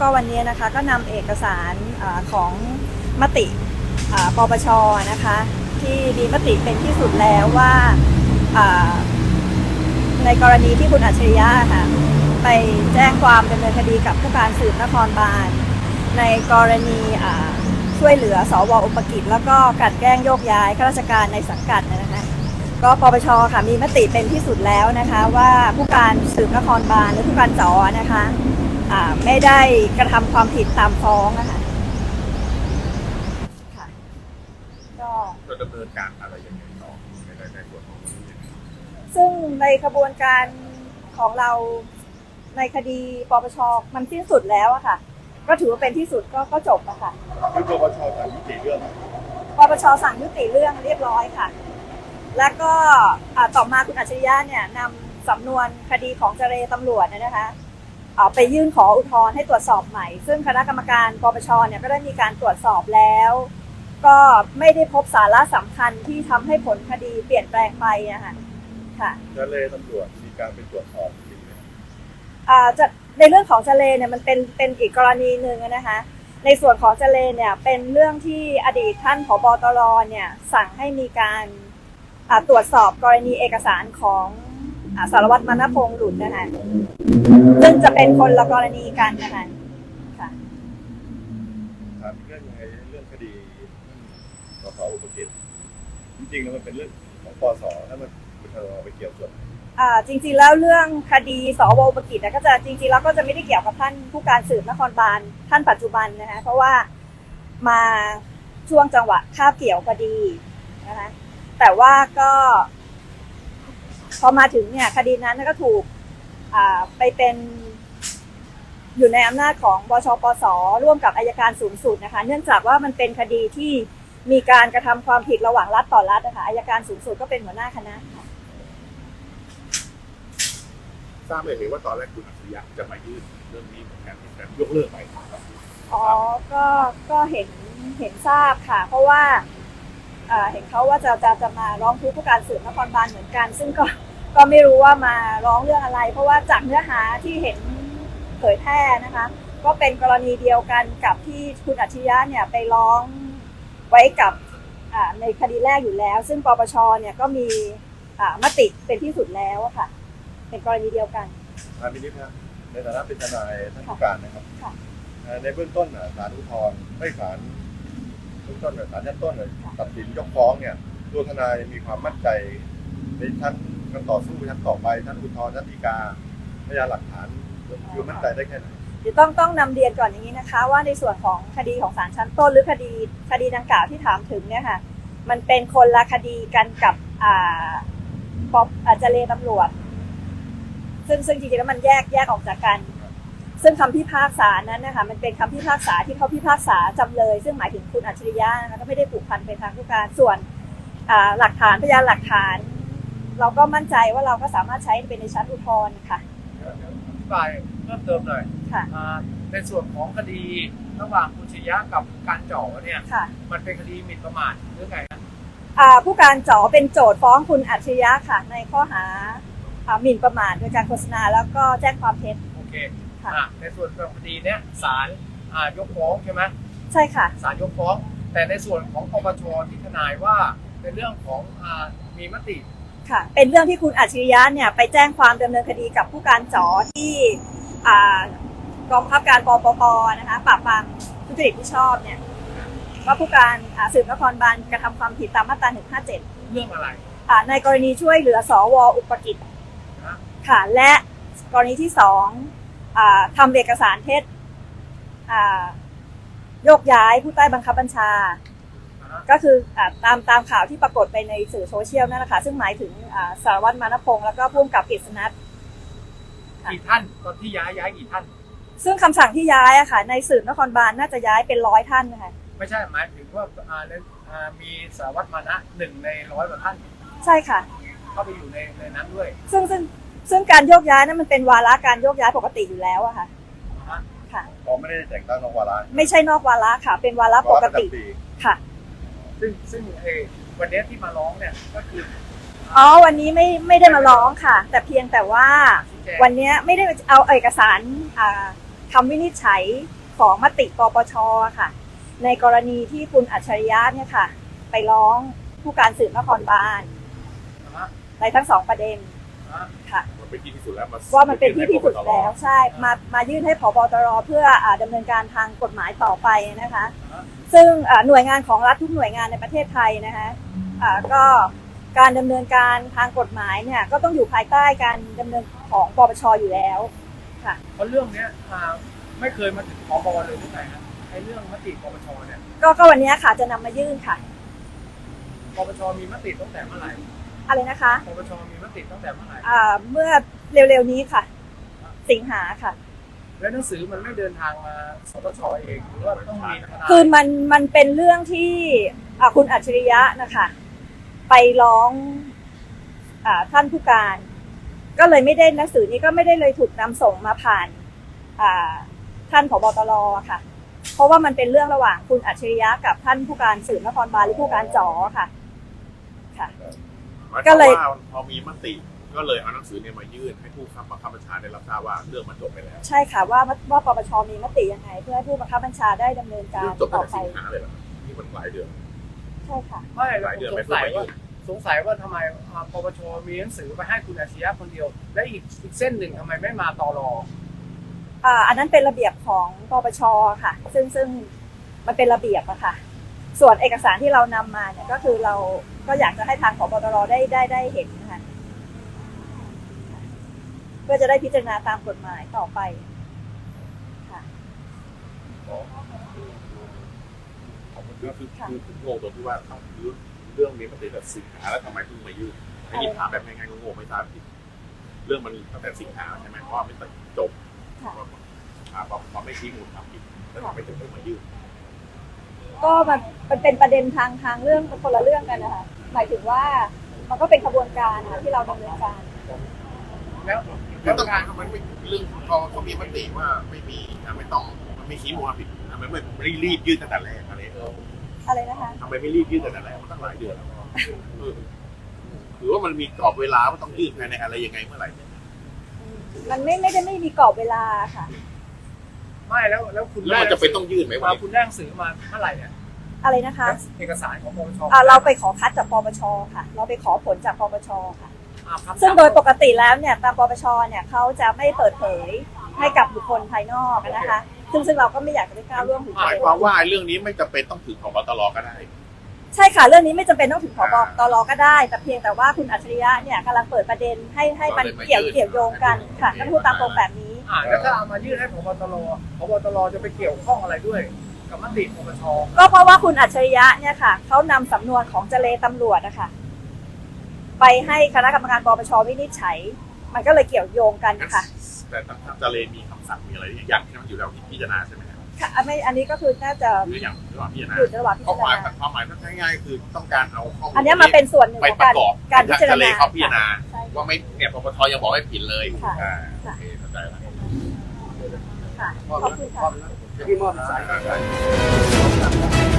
ก็วันนี้นะคะก็นำเอกสารอของมติปปชนะคะ ที่มีมติเป็นที่สุดแล้วว่าในกรณีที่คุณอัจฉริยะค่ะไปแจ้งความดำเนินคดีกับผู้การสืบนครบาล ในกรณีช่วยเหลือสวอุปกิจ แล้วก็กัดแกล้งโยกย้ายข้าราชการในสังกัดนะคะก็ปปชค่ะมีมติเป็นที่สุดแล้วนะคะ ว่าผู้การสืบนครบาลหรือผู้การจอนะคะ ไม่ได้กระทำความผิดตามฟ้องนะคะค่ะก็ จะดำเนินการอะไรยังไงต่อในในในส่วนของนี้ซึ่งในกระบวนการของเราในคดีปปชมันสิ้นสุดแล้วอะค่ะ ก็ถือว่าเป็นที่สุดก็ก็จบอะค่ะคือปปชสั่งยุติเรื่อง ปปชสั่งยุติเรื่องเรียบร้อยค่ะ แล้วก็อ่าต่อมาคุณอัจฉริยะเนี่ยนำสำนวนคดีของเจรตำรวจเนี่ยนะคะเอา ไปยื่นขออุทธรณ์ให้ตรวจสอบใหม่ ซึ่งคณะกรรมการปปชเนี่ยก็ได้มีการตรวจสอบแล้ว ก็ไม่ได้พบสาระสำคัญที่ทำให้ผลคดีเปลี่ยนแปลงไปอะค่ะค่ะจะเลยตำรวจมีการไปตรวจสอบจริงไหมอ่าจะในเรื่องของเจเลเนี่ยมันเป็นเป็นอีกกรณีหนึ่งอะนะคะในส่วนของเจเลเนี่ยเป็นเรื่องที่อดีตท่านผบตรเนี่ยสั่งให้มีการอ่าตรวจสอบกรณีเอกสารของ อาสารวัตรมณพงษ์หลุดนะคะซึ่งจะเป็นคนละกรณีกันนะคะค่ะถามเรื่องยังไงเรื่องคดีสสอุปกิจจริงๆแล้วมันเป็นเรื่องของปสถ้ามันมันเอาไปเกี่ยวส่วนไหนอ่าจริงๆแล้วเรื่องคดีสวอุปกิจนะก็จะจริงๆแล้วก็จะไม่ได้เกี่ยวกับท่านผู้การสืบนครบาลท่านปัจจุบันนะคะเพราะว่ามาช่วงจังหวะคาบเกี่ยวคดีนะคะแต่ว่าก็ พอมาถึงเนี่ยคดีนั้นก็ถูกอ่าไปเป็นอยู่ในอำนาจของบชปสร่วมกับอายการสูงสุดนะคะ เนื่องจากว่ามันเป็นคดีที่มีการกระทำความผิดระหว่างรัฐต่อรัฐนะคะอายการสูงสุดก็เป็นหัวหน้าคณะค่ะทราบไหมเห็นว่าตอนแรกคุณอัจฉริยะจะมายื่นเรื่องนี้เหมือนกันแต่ยกเลิกไปครับอ๋อก็ก็เห็นเห็นทราบค่ะ เพราะว่าเอ่อเห็นเขาว่าจะจะจะมาร้องทุกข์ผู้การสืบนครบาลเหมือนกัน ซึ่งก็ ก็ไม่รู้ว่ามาร้องเรื่องอะไร เพราะว่าจากเนื้อหาที่เห็นเผยแพร่นะคะ ก็เป็นกรณีเดียวกันกับที่คุณอัจฉริยะเนี่ยไปร้องไว้กับอ่าในคดีแรกอยู่แล้ว ซึ่งปปชเนี่ยก็มีอ่ามติเป็นที่สุดแล้วอะค่ะ เป็นกรณีเดียวกันทางมินิพนะในฐานะเป็นทนายท่านผู้การนะครับค่ะเอ่อในเบื้องต้นน่ะศาลอุทธรณ์ไม่ศาลเบื้องต้นน่ะศาลชั้นต้นน่ะค่ะตัดสินยกฟ้องเนี่ยตัวทนายมีความมั่นใจในชั้น การต่อสู้ชั้นต่อไปชั้นอุทธรณ์ชั้นฎีกาพยานหลักฐานคือมั่นใจได้แค่ไหนเดี๋ยวต้องต้องนำเรียนก่อนอย่างนี้นะคะ ว่าในส่วนของคดีของศาลชั้นต้นหรือคดีคดีดังกล่าวที่ถามถึงเนี่ยค่ะมันเป็นคนละคดีกันกับอ่าปอบอาเจเลตำรวจ ซึ่งซึ่งจริงๆแล้วมันแยกแยกออกจากกัน ซึ่งคำพิพากษานั้นนะคะมันเป็นคำพิพากษาที่เขาพิพากษาจำเลย ซึ่งหมายถึงคุณอัจฉริยะนะคะก็ไม่ได้ผูกพันไปทางผู้การส่วนอ่าหลักฐานพยานหลักฐาน เราก็มั่นใจว่าเราก็สามารถใช้เป็นในชั้นอุทธรณ์ค่ะอธิบายเพิ่มเติมหน่อยค่ะอ่าในส่วนของคดีระหว่างคุณชยะกับการจ่อเนี่ยค่ะมันเป็นคดีหมิ่นประมาทหรือไงนะอ่าผู้การจ๋อเป็นโจทย์ฟ้องคุณอัจฉริยะค่ะ ในข้อหาอ่าหมิ่นประมาทโดยการโฆษณาแล้วก็แจ้งความเท็จโอเคค่ะอ่าในส่วนของคดีเนี้ยศาลอ่ายกฟ้องใช่ไหมใช่ค่ะศาลยกฟ้อง แต่ในส่วนของปปชที่ทนายว่าเป็นเรื่องของอ่ามีมติ ค่ะ เป็นเรื่องที่คุณอัจฉริยะเนี่ยไปแจ้งความดำเนินคดีกับผู้การจ๋อที่อ่ากองบังคับการปปปนะคะปราบปรามทุจริตที่ชอบเนี่ยว่าผู้การอ่าสืบนครบาลกระทำความผิดตามมาตรา 157 เรื่องอะไรอ่าในกรณีช่วยเหลือสวอุปกิจนะค่ะ และกรณีที่สองอาทำเอกสารเท็จอ่าโยกย้ายผู้ใต้บังคับบัญชาอ่าฮะ ก็คืออาตามตามข่าวที่ปรากฏไปในสื่อโซเชียลนั่นแหละค่ะซึ่งหมายถึงอ่าสารวัตรมานพงศ์แล้วก็ผู้กำกับกฤษณัทค่ะกี่ท่านตอนที่ย้ายย้ายกี่ท่าน ซึ่งคำสั่งที่ย้ายอะค่ะ ในสืบนครบาลน่าจะย้ายเป็นร้อยท่านนะคะไม่ใช่หมายถึงว่าอ่าในอ่ามีสารวัตรมานะหนึ่งในร้อยกว่าท่าน ใช่ค่ะ เข้าไปอยู่ในในนั้นด้วย ซึ่งซึ่งซึ่งการโยกย้ายนั้นมันเป็นวาระการโยกย้ายปกติอยู่แล้วอะค่ะนะฮะค่ะผมไม่ได้แต่งตั้งรองวาระ ไม่ใช่นอกวาระค่ะ เป็นวาระปกติวาระประจำปีค่ะ ซึ่งซึ่งเออวันเนี้ยที่มาร้องเนี่ยก็คือ อ๋อวันนี้ไม่ไม่ได้มาร้องค่ะ แต่เพียงแต่ว่าชี้แจงวันเนี้ยไม่ได้เอาเอกสารอ่าคำวินิจฉัยของมติปปชค่ะ ในกรณีที่คุณอัจฉริยะเนี่ยค่ะ ไปร้องผู้การสืบนครบาลนะฮะในทั้งสองประเด็นนะฮะค่ะ มันเป็นที่ที่สุดแล้วว่ามันเป็นที่ที่สุดแล้วใช่มามายื่นให้ผบตรเพื่ออาดำเนินการทางกฎหมายต่อไปนะคะนะฮะ ซึ่งอ่าหน่วยงานของรัฐทุกหน่วยงานในประเทศไทยนะคะอ่าก็การดำเนินการทางกฎหมายเนี่ยก็ต้องอยู่ภายใต้การดำเนินของปปชอยู่แล้วค่ะเพราะเรื่องเนี้ยอ่าไม่เคยมาถึงพบเลยหรือไงฮะไอ้เรื่องมติปปชเนี่ยก็ก็วันนี้ค่ะจะนำมายื่นค่ะปปชมีมติตั้งแต่เมื่อไหร่อะไรนะคะปปชมีมติตั้งแต่เมื่อไหร่อ่าเมื่อเร็วๆนี้ค่ะ สิงหาค่ะ แล้วหนังสือมันไม่เดินทางมาสตชเองหรือว่าต้องมีทนายคือมันมันเป็นเรื่องที่อ่าคุณอัจฉริยะนะคะ ไปร้องอาท่านผู้การ ก็เลยไม่ได้หนังสือนี้ก็ไม่ได้เลยถูกนำส่งมาผ่านอ่าท่านผบตรค่ะ เพราะว่ามันเป็นเรื่องระหว่างคุณอัจฉริยะกับท่านผู้การสืบนครบาลหรือผู้การจ๋อค่ะค่ะ หมายก็ความเลยว่าพอมีมติ ก็เลยเอาหนังสือเนี่ยมายื่นให้ผู้บังคับบัญชาได้รับทราบว่าเรื่องมันจบไปแล้วใช่ค่ะว่าว่าปปชมีมติยังไง เพื่อให้ผู้บังคับบัญชาได้ดำเนินการเรื่องจบต่ตั้องแต่ไปสิงหาเลยเหรอนี่มันหลายเดือนใช่ค่ะไม่หลายเดือนสไม่งเพิ่งสัยมายื่ว่านสงสัยว่าทำไมอ่าปปชมีหนังสือไปให้คุณอาชียะคนเดียว และอีกอีกเส้นหนึ่งทำไมไม่มาตอรออ่าอันนั้นเป็นระเบียบของปปชค่ะ ซึ่งซึ่งมันเป็นระเบียบอะค่ะ ส่วนเอกสารที่เรานำมาเนี่ยก็คือเราก็อยากจะให้ทางของปตรได้ได้ได้เห็นนะคะ เพื่อจะได้พิจารณาตามกฎหมายต่อไปค่ะ ก็คือคือคืองงตรงที่ว่าต้องยื่นเรื่องนี้มันติดแต่สิงหาแล้วทำไมเพิ่งมายื่นอันนี้ถามแบบง่ายๆงงๆไม่ทราบผิดเรื่องมันตั้งแต่สิงหาใช่ไหมเพราะว่าไม่จบค่ะ อ่าพอพอไม่ชี้มูลความผิดแล้วทำไมถึงเพิ่งมายื่นก็มันมันเป็นประเด็นทางทางเรื่องคนละเรื่องกันนะคะหมายถึงว่ามันก็เป็นขบวนการอะที่เราดำเนินการ แล้วแล้แล้ววต้องการมันไม่เรื่องพอเขามีมติว่าไม่มีอะไม่ต้องมันไม่ชี้มูลความผิดทำไมไม่ไม่รีบยื่นตั้งแต่แรกอะไรเอออะไรนะคะทำไมไม่รีบยื่นตั้งแต่แรกมันตั้งหลายเดือนแล้วเออหรือว่ามันมีกรอบเวลาว่าต้องยื่นภายในอะไรยังไงเมื่อไหร่มันไม่ไม่ได้ไม่มีกรอบเวลาค่ะ ไม่แล้วแล้วคุณแล้วมันจะเป็นต้องยื่นไหมมาวะคุณได้หนังสือมาเมื่อไหร่เนี่ยอะไรนะคะ เอกสารของปปชอ่าเราไปขอคัดจากปปชค่ะ เราไปขอผลจากปปชค่ะอ่าครับ ซึ่งโดยปกติแล้วเนี่ยตามปปชเนี่ยเขาจะไม่เปิดเผยให้กับบุคคลภายนอกนะคะ ซึ่งซึ่งเราก็ไม่อยากจะไปก้าวล่วงถึงหมายความว่าไอ้เรื่องนี้ไม่จำเป็นต้องถึงของบตรก็ได้ ใช่ค่ะเรื่องนี้ไม่จำเป็นต้องถึงพบตรก็ได้ แต่เพียงแต่ว่าคุณอัจฉริยะเนี่ยกำลังเปิดประเด็นให้ให้มันเกี่ยวเกี่ยวโยงกันค่ะต้องพูดตามตรงแบบนี้อ่าแล้วถ้าเอามายื่นให้พบตรพบตรจะไปเกี่ยวข้องอะไรด้วยกับมติปปชก็เพราะว่าคุณอัจฉริยะเนี่ยค่ะเขานำสำนวนของเจเลตำรวจนะคะ ไปให้คณะกรรมการปปชวินิจฉัย มันก็เลยเกี่ยวโยงกันค่ะ แต่ทางทางทะเลมีคำสั่งมีอะไรอย่างที่มันอยู่แล้วที่พิจารณาใช่ไหมครับค่ะอันไม่อันนี้ก็คือน่าจะหรืออย่างระหว่างพิจารณาอยู่ในระหว่างพิความจารหมายณาความหมายง่ายๆคือต้องการเอาข้อมูลอันเนี้ยมาเป็นส่วนหนึ่งไปของประการกอบการพิจารทะเลณาเขาพิจารณา ใช่ ว่าไม่เนี่ยปปทยังบอกไม่ผิดเลยค่ะ อ่าค่ะโอเคเข้าใจแล้ว ค่ะขอบคุณค่ะที่มอบสายอ่า